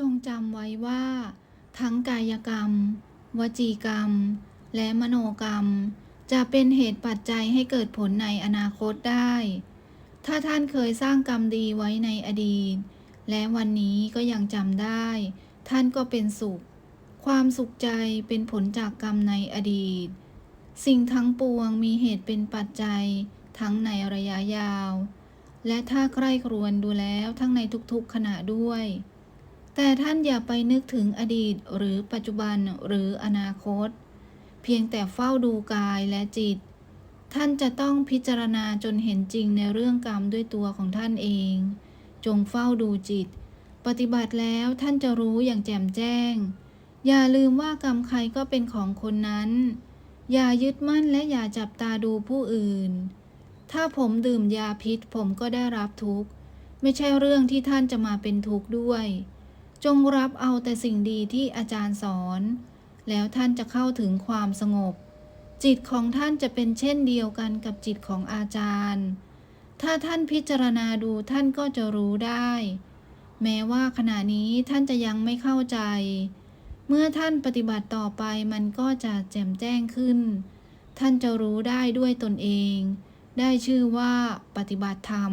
จงจำไว้ว่า ทั้งกายกรรม วจีกรรม และมโนกรรม จะเป็นเหตุปัจจัยให้เกิดผลในอนาคตได้ ถ้าท่านเคยสร้างกรรมดีไว้ในอดีต และวันนี้ก็ยังจำได้ ท่านก็เป็นสุข ความสุขใจเป็นผลจากกรรมในอดีต สิ่งทั้งปวงมีเหตุเป็นปัจจัย ทั้งในระยะยาว และถ้าใคร่ครวญดูแล้วทั้งในทุกๆขณะด้วย แต่ท่านอย่าไปนึกถึงอดีตหรือปัจจุบันหรืออนาคต เพียงแต่เฝ้าดูกายและจิต ท่านจะต้องพิจารณาจนเห็นจริงในเรื่องกรรมด้วยตัวของท่านเอง จงเฝ้าดูจิต ปฏิบัติแล้วท่านจะรู้อย่างแจ่มแจ้ง อย่าลืมว่ากรรมใครก็เป็นของคนนั้น อย่ายึดมั่นและอย่าจับตาดูผู้อื่น ถ้าผมดื่มยาพิษผมก็ได้รับทุกข์ ไม่ใช่เรื่องที่ท่านจะมาเป็นทุกข์ด้วย จงรับเอาแต่สิ่งดีที่อาจารย์สอน แล้วท่านจะเข้าถึงความสงบ จิตของท่านจะเป็นเช่นเดียวกันกับจิตของอาจารย์ ถ้าท่านพิจารณาดูท่านก็จะรู้ได้ แม้ว่าขณะนี้ท่านจะยังไม่เข้าใจ เมื่อท่านปฏิบัติต่อไปมันก็จะแจ่มแจ้งขึ้น ท่านจะรู้ได้ด้วยตนเอง ได้ชื่อว่าปฏิบัติธรรม